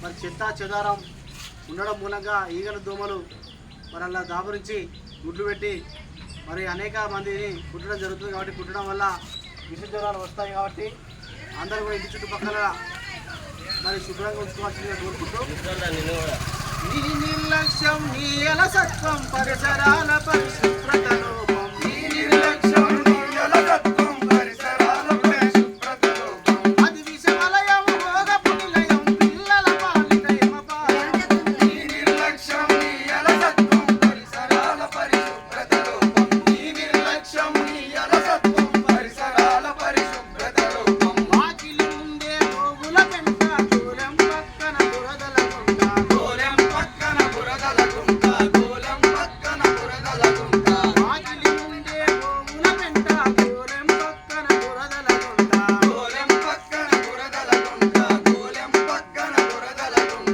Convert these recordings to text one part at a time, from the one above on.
మరి చెత్త చెదారం ఉండడం మూలంగా ఈగల దోమలు మరి అలా దాపురించి గుడ్లు పెట్టి మరి అనేక మందిని కుట్టడం జరుగుతుంది కాబట్టి కుట్టడం వల్ల విష జ్వరాలు వస్తాయి కాబట్టి అందరూ కూడా ఇంటి చుట్టుపక్కల మరి శుభ్రంగా ఉంచుకోవాల్సిందిగా కోరుకుంటూ నీ నిర్లక్ష్యం నీ అలసత్వం పరిసరాల పరిశుభ్రతలో la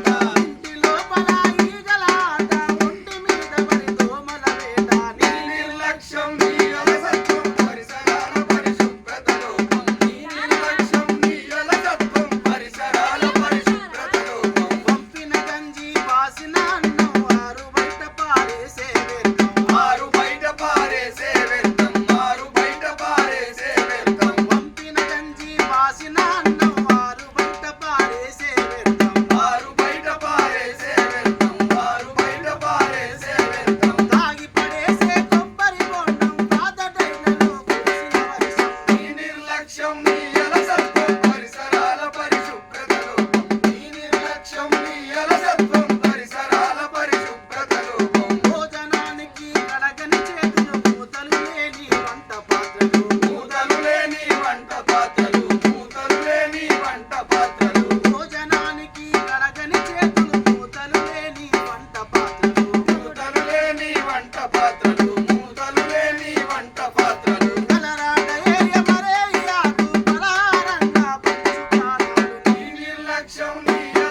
నిర్లక్ష్యం నీ